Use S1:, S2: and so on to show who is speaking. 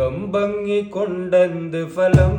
S1: മുഖം ഭംഗി കൊണ്ടെന്ത് ഫലം?